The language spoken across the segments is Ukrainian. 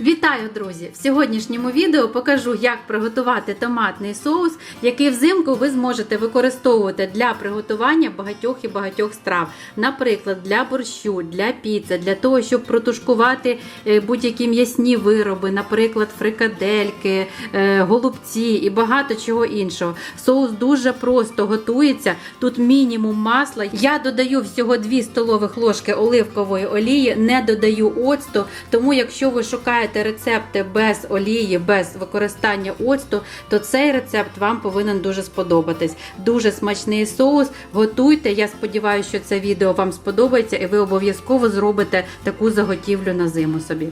Вітаю, друзі! В сьогоднішньому відео покажу, як приготувати томатний соус, який взимку ви зможете використовувати для приготування багатьох і багатьох страв. Наприклад, для борщу, для піци, для того, щоб протушкувати е, будь-які м'ясні вироби, наприклад, фрикадельки, е, голубці і багато чого іншого. Соус дуже просто готується. Тут мінімум масла. Я додаю всього 2 столових ложки оливкової олії, не додаю оцту, тому якщо ви шукаєте рецепти без олії, без використання оцту, то цей рецепт вам повинен дуже сподобатись. Дуже смачний соус. Готуйте. Я сподіваюся, що це відео вам сподобається, і ви обов'язково зробите таку заготівлю на зиму собі.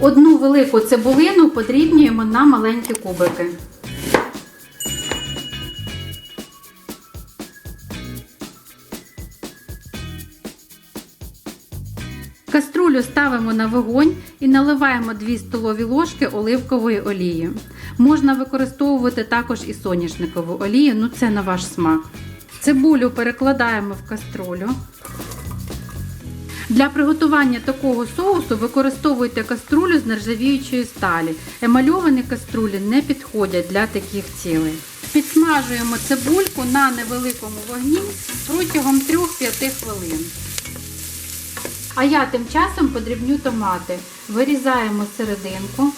Одну велику цибулину подрібнюємо на маленькі кубики. Каструлю ставимо на вогонь і наливаємо 2 столові ложки оливкової олії. Можна використовувати також і соняшникову олію, ну це на ваш смак. Цибулю перекладаємо в каструлю. Для приготування такого соусу використовуйте каструлю з нержавіючої сталі. Емальовані каструлі не підходять для таких цілей. Підсмажуємо цибульку на невеликому вогні протягом 3-5 хвилин. А я тим часом подрібню томати. Вирізаємо серединку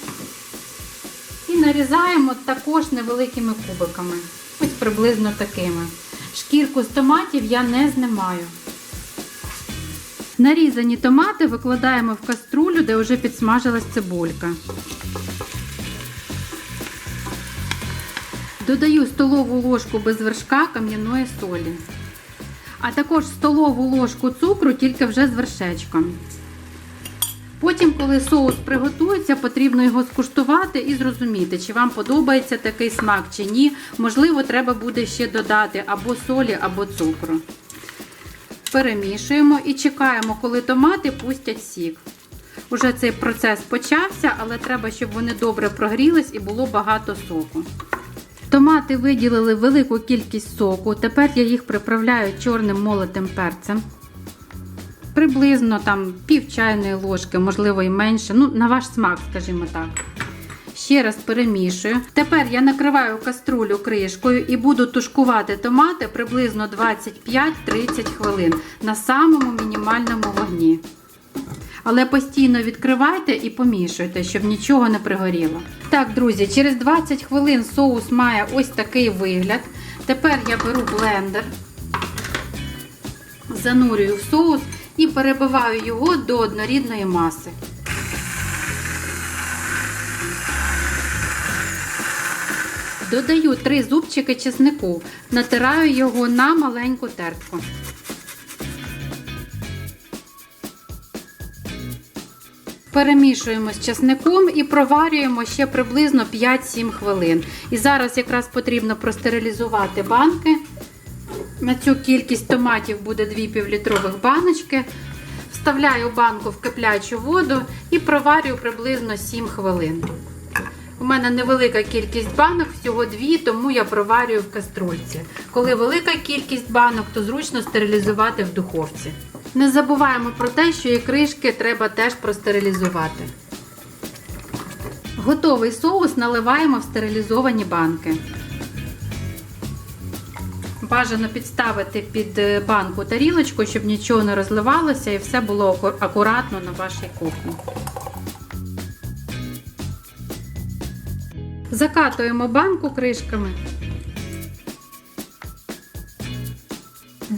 і нарізаємо також невеликими кубиками. Ось приблизно такими. Шкірку з томатів я не знімаю. Нарізані томати викладаємо в каструлю, де вже підсмажилась цибулька. Додаю столову ложку без вершка кам'яної солі а також столову ложку цукру, тільки вже з вершечком. Потім, коли соус приготується, потрібно його скуштувати і зрозуміти, чи вам подобається такий смак чи ні. Можливо, треба буде ще додати або солі, або цукру. Перемішуємо і чекаємо, коли томати пустять сік. Уже цей процес почався, але треба, щоб вони добре прогрілись і було багато соку. Томати виділили велику кількість соку. Тепер я їх приправляю чорним молотим перцем. Приблизно там пів чайної ложки, можливо і менше. Ну, на ваш смак, скажімо так. Ще раз перемішую. Тепер я накриваю каструлю кришкою і буду тушкувати томати приблизно 25-30 хвилин на самому мінімальному вогні. Але постійно відкривайте і помішуйте, щоб нічого не пригоріло. Так, друзі, через 20 хвилин соус має ось такий вигляд. Тепер я беру блендер, занурюю в соус і перебиваю його до однорідної маси. Додаю 3 зубчики чеснику, натираю його на маленьку тертку. Перемішуємо з часником і проварюємо ще приблизно 5-7 хвилин. І зараз якраз потрібно простерилізувати банки. На цю кількість томатів буде 2 півлітрових баночки. Вставляю банку в киплячу воду і проварюю приблизно 7 хвилин. У мене невелика кількість банок, всього 2, тому я проварюю в каструльці. Коли велика кількість банок, то зручно стерилізувати в духовці. Не забуваємо про те, що і кришки треба теж простерилізувати. Готовий соус наливаємо в стерилізовані банки. Бажано підставити під банку тарілочку, щоб нічого не розливалося і все було акуратно на вашій кухні. Закатуємо банку кришками.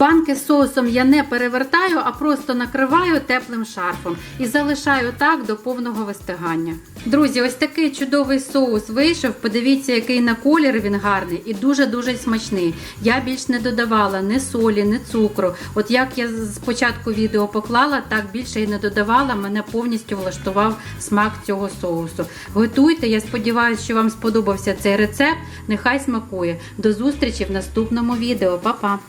Банки з соусом я не перевертаю, а просто накриваю теплим шарфом і залишаю так до повного вистигання. Друзі, ось такий чудовий соус вийшов. Подивіться, який на колір він гарний і дуже-дуже смачний. Я більш не додавала ні солі, ні цукру. От як я спочатку відео поклала, так більше і не додавала. Мене повністю влаштував смак цього соусу. Готуйте, я сподіваюся, що вам сподобався цей рецепт. Нехай смакує. До зустрічі в наступному відео. Па-па!